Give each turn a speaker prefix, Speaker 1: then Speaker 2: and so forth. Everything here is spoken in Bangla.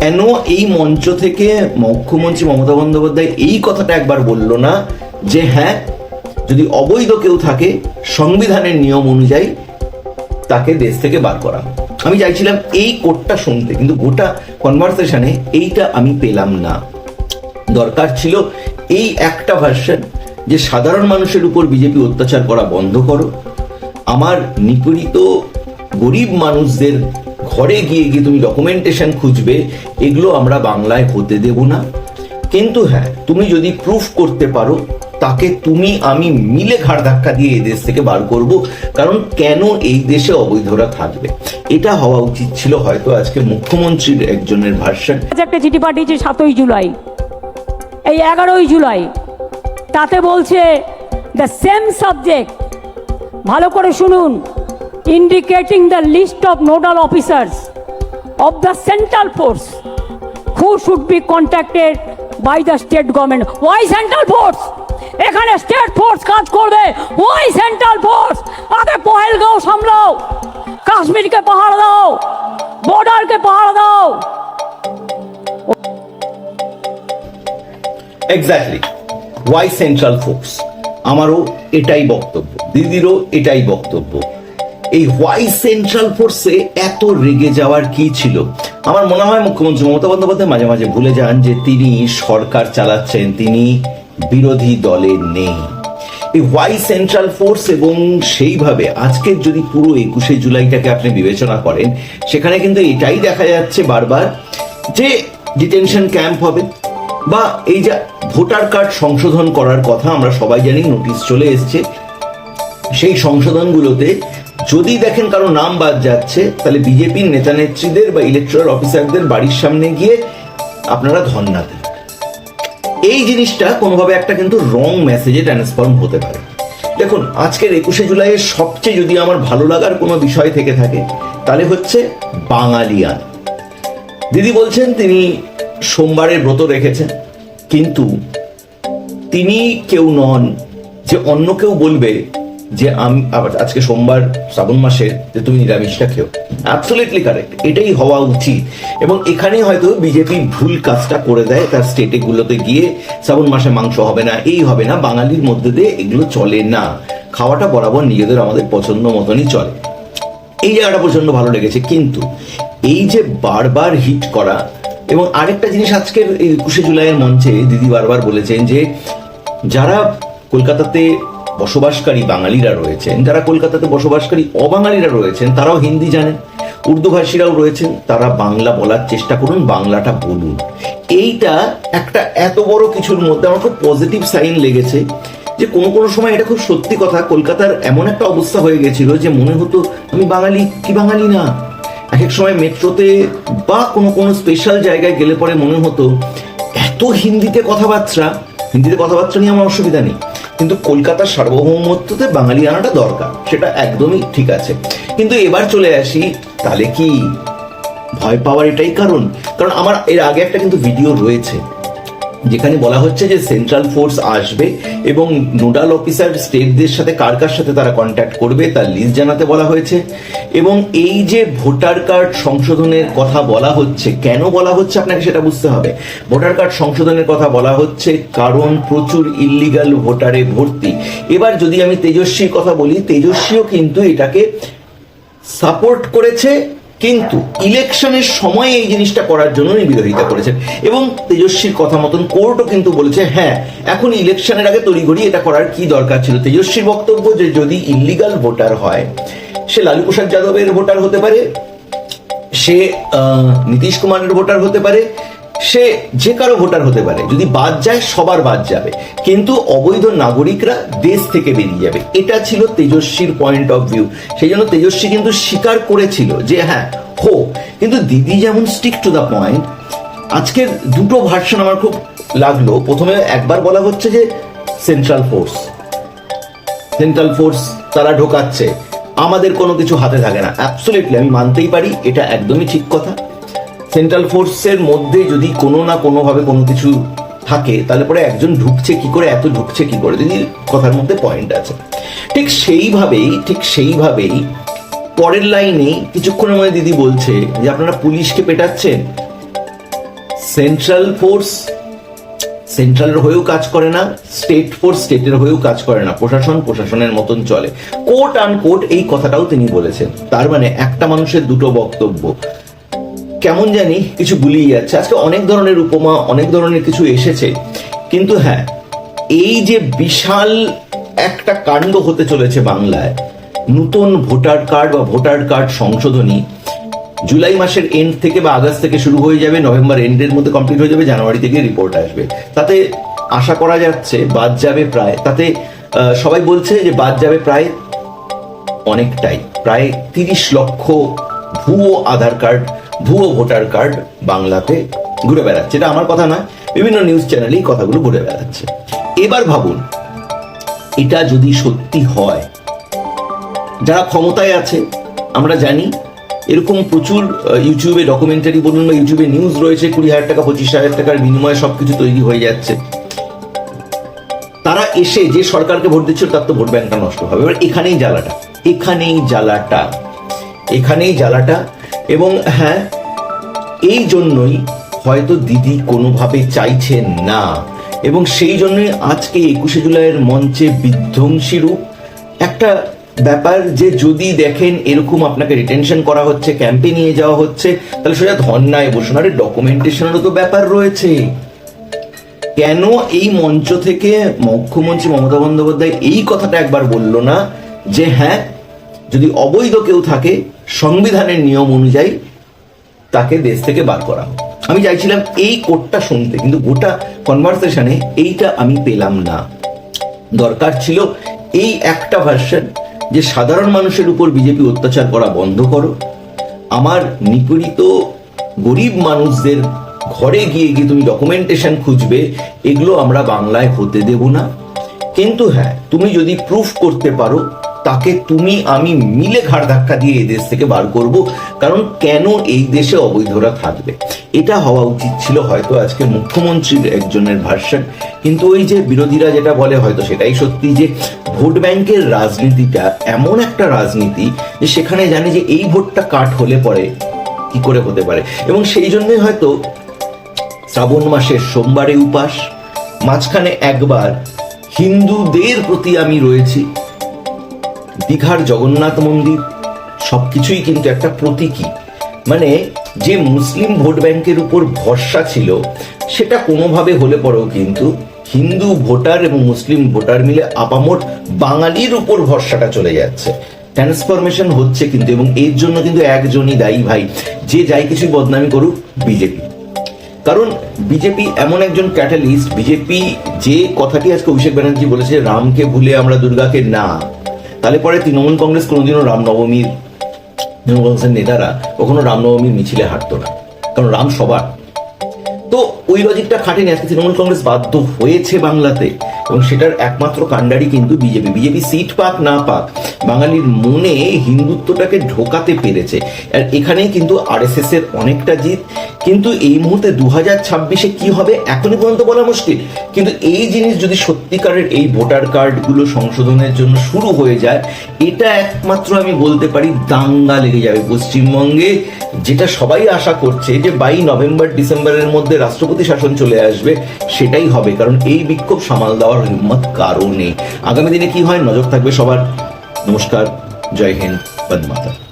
Speaker 1: কেন এই মঞ্চ থেকে মুখ্যমন্ত্রী মমতা বন্দ্যোপাধ্যায় এই কথাটা একবার বলল না যে হ্যাঁ যদি অবৈধ কেউ থাকে, সংবিধানের নিয়ম অনুযায়ী তাকে দেশ থেকে বার করা। আমি চাইছিলাম এই কোটটা শুনতে, কিন্তু গোটা কনভারসেশনে এইটা আমি পেলাম না। দরকার ছিল এই একটা ভার্সন যে সাধারণ মানুষের উপর বিজেপি অত্যাচার করা বন্ধ করো। আমার নিপীড়িত গরিব মানুষদের ঘরে গিয়ে গিয়ে তুমি ডকুমেন্টেশন খুঁজবে, এগুলো আমরা বাংলায় হতে দেব না। কিন্তু হ্যাঁ তুমি যদি প্রুফ করতে পারো, তাকে তুমি, আমি মিলে ঘাড় ধাক্কা দিয়ে এই দেশ থেকে বার করব, কারণ কেন এই দেশে অবৈধরা থাকবে? এটা হওয়া উচিত ছিল হয়তো আজকে মুখ্যমন্ত্রীর একজনের
Speaker 2: আজ একটা চিঠি পাঠিয়েছে সাতই জুলাই। এই এগারোই জুলাই। তাতে বলছে দ্য সেম সাবজেক্ট ভালো করে শুনুন। Indicating the list of nodal officers of the central force who should be contacted by the state government why central force এখানে স্টেট ফোর্স কাজ করবে। ওয়াই সেন্ট্রাল ফোর্স আগে পহেলগাঁও সামলাও। কাশ্মীরকে পাহাড় দাও। বর্ডারকে পাহাড় দাও।
Speaker 1: এক্স্যাক্টলি ওয়াই সেন্ট্রাল ফোর্স আমারও এটাই বক্তব্য। দিদিরও এটাই বক্তব্য। এই ওয়াই সেন্ট্রাল ফোর্সে এত রেগে যাওয়ার কি ছিল? আমার মনে হয় মুখ্যমন্ত্রী মমতা বন্দ্যোপাধ্যায় মাঝে মাঝে ভুলে যান যে তিনি সরকার চালাচ্ছেন, তিনি বিরোধী দলে নেই। এই ওয়াই সেন্ট্রাল ফোর্স এবং সেইভাবে আজকের যদি পুরো একুশে জুলাইটাকে আপনি বিবেচনা করেন, সেখানে কিন্তু এটাই দেখা যাচ্ছে বারবার যে ডিটেনশন ক্যাম্প হবে বা এই যে ভোটার কার্ড সংশোধন করার কথা আমরা সবাই জানি, নোটিশ চলে এসছে। সেই সংশোধনগুলোতে যদি দেখেন কারও নাম বাদ যাচ্ছে, তাহলে বিজেপির নেতা নেত্রীদের বা ইলেকট্রাল অফিসারদের বাড়ির সামনে গিয়ে আপনারা ধর্ণা দেন। এই জিনিসটা কোনোভাবে একটা কিন্তু রং মেসেজে ট্রান্সফর্ম হতে পারে। দেখুন, আজকের একুশে জুলাইয়ের সবচেয়ে যদি আমার ভালো লাগার কোনো বিষয় থেকে থাকে, তাহলে হচ্ছে বাঙালিয়ান। দিদি বলছেন তিনি সোমবারের ব্রত রেখেছেন, কিন্তু তিনি কেউ নন যে অন্য কেউ বলবে যে আমি আজকে সোমবার, শ্রাবণ মাসে যে তুমি নিরামিষটা খেও। অ্যাবসোলিটলি কারেক্ট এটাই হওয়া উচিত। এবং এখানেই হয়তো বিজেপি ভুল কাজটা করে দেয়, তার স্টেটে গুলোতে গিয়ে শ্রাবণ মাসে মাংস হবে না, এই হবে না, বাঙালির মধ্যে দিয়ে এগুলো চলে না। খাওয়াটা বরাবর নিজেদের আমাদের পছন্দ মতনই চলে। এই জায়গাটা প্রচণ্ড ভালো লেগেছে, কিন্তু এই যে বারবার হিট করা, এবং আরেকটা জিনিস আজকের একুশে জুলাইয়ের মঞ্চে দিদি বারবার বলেছেন যে, যারা কলকাতাতে বসবাসকারী বাঙালিরা রয়েছেন, যারা কলকাতাতে বসবাসকারী অবাঙালিরা রয়েছেন, তারাও হিন্দি জানেন। উর্দুভাষীরাও রয়েছেন, তারা বাংলা বলার চেষ্টা করুন, বাংলাটা বলুন। এইটা একটা এত বড় কিছুর মধ্যে আমার খুব পজিটিভ সাইন লেগেছে যে কোনো কোনো সময় এটা খুব সত্যি কথা, কলকাতার এমন একটা অবস্থা হয়ে গেছিল যে মনে হতো, আমি বাঙালি, কি বাঙালি না? এক এক সময় মেট্রোতে বা কোনো কোনো স্পেশাল জায়গায় গেলে পরে মনে হতো, এত হিন্দিতে কথাবার্তা হিন্দিতে কথাবার্তা নিয়ে আমার অসুবিধা নেই। কিন্তু কলকাতার সার্বভৌমত্বতে বাঙালি আনাটা দরকার, সেটা একদমই ঠিক আছে। কিন্তু এবার চলে আসি, তাহলে কি ভয় পাওয়ার এটাই কারণ? কারণ আমার এর আগে একটা কিন্তু ভিডিও রয়েছে। যেখানে বলা হচ্ছে যে সেন্ট্রাল ফোর্স আসবে এবং নোডাল অফিসার স্টেটদের সাথে কার কার সাথে তারা কন্ট্যাক্ট করবে তার লিস্ট জানাতে বলা হয়েছে। এবং এই যে ভোটার কার্ড সংশোধনের কথা বলা হচ্ছে, কেন বলা হচ্ছে আপনাকে সেটা বুঝতে হবে। ভোটার কার্ড সংশোধনের কথা বলা হচ্ছে কারণ প্রচুর ইল্লিগাল ভোটারে ভর্তি। এবার যদি আমি তেজস্বীর কথা বলি, তেজস্বীও কিন্তু এটাকে সাপোর্ট করেছে কিন্তু ইলেকশনের সময়ে এই জিনিসটা করার জন্য উনি বিরোধিতা করেছেন। এবং তেজস্বীর কথা মতন কোর্টও কিন্তু বলেছে হ্যাঁ এখন ইলেকশনের আগে তড়িঘড়ি এটা করার কি দরকার ছিল? তেজস্বীর বক্তব্য যে যদি ইলিগাল ভোটার হয়, সে লালু প্রসাদ যাদবের ভোটার হতে পারে, সে নীতিশ কুমারের ভোটার হতে পারে সে যে কারও ভোটার হতে পারে। যদি বাদ যায়, সবার বাদ যাবে। কিন্তু অবৈধ নাগরিকরা দেশ থেকে বেরিয়ে যাবে। এটা ছিল তেজস্বীর পয়েন্ট অফ ভিউ সেই জন্য তেজস্বী কিন্তু স্বীকার করেছিল যে হ্যাঁ হো কিন্তু দিদি যেমন স্টিক টু দ্য পয়েন্ট আজকের দুটো ভার্সন আমার খুব লাগল। প্রথমে একবার বলা হচ্ছে যে সেন্ট্রাল ফোর্স সেন্ট্রাল ফোর্স তারা ঢোকাচ্ছে। আমাদের কোনো কিছু হাতে থাকে না। অ্যাবসোলিটলি আমি মানতেই পারি, এটা একদমই ঠিক কথা। সেন্ট্রাল ফোর্সের মধ্যে যদি কোনো না কোনোভাবে কোনো কিছু থাকে, তাহলে পরে একজন ঢুকছে কি করে, এত ঢুকছে কি করে? দিদির কথার মধ্যে পয়েন্ট আছে। ঠিক সেইভাবেই ঠিক সেইভাবেই পরের লাইনেই কিছুক্ষণের মধ্যে দিদি বলছে যে, আপনারা পুলিশকে পেটাচ্ছেন? সেন্ট্রাল ফোর্স সেন্ট্রালের হয়েও কাজ করে না স্টেট ফোর্স স্টেটের হয়েও কাজ করে না। প্রশাসন, প্রশাসনের মতন চলে। কোট আন কোট এই কথাটাও তিনি বলেছেন। তার মানে একটা মানুষের দুটো বক্তব্য। কেমন জানি কিছু গুলিয়ে যাচ্ছে। আজকে অনেক ধরনের উপমা, অনেক ধরনের কিছু এসেছে। কিন্তু হ্যাঁ এই যে বিশাল একটা কাণ্ড হতে চলেছে বাংলায়, নতুন ভোটার কার্ড বা ভোটার কার্ড সংশোধনী, জুলাই মাসের এন্ড থেকে বা আগস্ট থেকে শুরু হয়ে যাবে, নভেম্বর এন্ডের মধ্যে কমপ্লিট হয়ে যাবে, জানুয়ারি থেকে রিপোর্ট আসবে। তাতে আশা করা যাচ্ছে বাদ যাবে প্রায়, তাতে সবাই বলছে যে বাদ যাবে প্রায় অনেকটাই, প্রায় তিরিশ লক্ষ ভুয়ো আধার কার্ড ভুয়ো ভোটার কার্ড বাংলাতে ঘুরে বেড়াচ্ছে। এটা আমার কথা নয়, বিভিন্ন নিউজ চ্যানেলেই কথাগুলো ঘুরে বেড়াচ্ছে। এবার ভাবুন, এটা যদি সত্যি হয়, যারা ক্ষমতায় আছে, আমরা জানি, এরকম প্রচুর ইউটিউবে ডকুমেন্টারি বলুন বা ইউটিউবে নিউজ রয়েছে, কুড়ি হাজার টাকা, পঁচিশ হাজার টাকার বিনিময়ে সবকিছু তৈরি হয়ে যাচ্ছে। তারা এসে যে সরকারকে ভোট দিচ্ছিল তার তো ভোট ব্যাংকটা নষ্ট হবে। এবার এখানেই জ্বালাটা এখানেই জ্বালাটা এখানেই জ্বালাটা এবং হ্যাঁ এই জন্যই হয়তো দিদি কোনোভাবে চাইছেন না। এবং সেই জন্যই আজকে একুশে জুলাইয়ের মঞ্চে বিধ্বংসী রূপ। একটা ব্যাপার যে যদি দেখেন এরকম আপনাকে রিটেনশন করা হচ্ছে ক্যাম্পে নিয়ে যাওয়া হচ্ছে, তাহলে সোজা ধর্নায় বসুন। আরে ডকুমেন্টেশনেরও তো ব্যাপার রয়েছে। কেন এই মঞ্চ থেকে মুখ্যমন্ত্রী মমতা বন্দ্যোপাধ্যায় এই কথাটা একবার বলল না যে হ্যাঁ যদি অবৈধ কেউ থাকে সংবিধানের নিয়ম অনুযায়ী তাকে দেশ থেকে বার করা। আমি চাইছিলাম এই কোটটা শুনতে, কিন্তু গোটা কনভারসেশনে এইটা আমি পেলাম না। দরকার ছিল এই একটা ভার্সন যে সাধারণ মানুষের উপর বিজেপি অত্যাচার করা বন্ধ করো। আমার নিপীড়িত গরিব মানুষদের ঘরে গিয়ে গিয়ে তুমি ডকুমেন্টেশন খুঁজবে, এগুলো আমরা বাংলায় হতে দেব না। কিন্তু হ্যাঁ তুমি যদি প্রুফ করতে পারো তাকে তুমি, আমি মিলে ঘাড় ধাক্কা দিয়ে এই দেশ থেকে বার করব। কারণ কেন এই দেশে অবৈধরা থাকবে? এটা হওয়া উচিত ছিল হয়তো আজকে মুখ্যমন্ত্রীর একজনের ভার্সন কিন্তু ওই যে বিরোধীরা যেটা বলে, হয়তো সেটাই সত্যি যে ভোট ব্যাংকের রাজনীতিটা এমন একটা রাজনীতি যে সেখানে জানে যে এই ভোটটা কাট হলে পরে কি করে হতে পারে। এবং সেই জন্যই হয়তো শ্রাবণ মাসের সোমবারে উপাস, মাঝখানে একবার হিন্দুদের প্রতি আমি রয়েছি। দীঘার জগন্নাথ মন্দির, সবকিছুই কিন্তু একটা প্রতীকী। মানে যে মুসলিম ভোট ব্যাংকের উপর ভরসা ছিল, সেটা কোনোভাবে হলে পরেও কিন্তু হিন্দু ভোটার এবং মুসলিম ভোটার মিলে আপামোট বাঙালির উপর ভরসাটা চলে যাচ্ছে। ট্রান্সফরমেশন হচ্ছে কিন্তু এবং এর জন্য কিন্তু একজনই দায়ী ভাই। যে যাই কিছু বদনামি করুক, বিজেপি। কারণ বিজেপি এমন একজন ক্যাটালিস্ট বিজেপি যে কথাটি আজকে অভিষেক ব্যানার্জি বলেছে, রামকে ভুলে আমরা দুর্গাকে না। তাহলে পরে তৃণমূল কংগ্রেস কোনোদিনও রামনবমীর তৃণমূল কংগ্রেসের নেতারা কখনো রামনবমীর মিছিলে হাঁটতো না, কারণ রাম সবার। তো ওই লজিকটা খাটেনি। আজকে তৃণমূল কংগ্রেস বাধ্য হয়েছে বাংলাতে। এবং সেটার একমাত্র কাণ্ডারি কিন্তু বিজেপি। বিজেপি সিট পাক, না পাক, বাঙালির মনে হিন্দুত্বটাকে ঢোকাতে পেরেছে। আর এখানেই কিন্তু আরএসএস এর অনেকটা জিত। কিন্তু এই মুহূর্তে দু হাজার ছাব্বিশে কি হবে, এখনই পর্যন্ত বলা মুশকিল। কিন্তু এই জিনিস যদি সত্যিকারের এই ভোটার কার্ডগুলো সংশোধনের জন্য শুরু হয়ে যায়, এটা একমাত্র আমি বলতে পারি, দাঙ্গা লেগে যাবে পশ্চিমবঙ্গে। যেটা সবাই আশা করছে যে বাই নভেম্বর ডিসেম্বরের মধ্যে রাষ্ট্রপতি শাসন চলে আসবে, সেটাই হবে। কারণ এই বিক্ষোভ সামাল দেওয়ার হিম্মত কারণে আগামী দিনে কি হয়? নজর থাকবে সবার। নমস্কার। জয় হিন্দ। বন্দে মাতরম।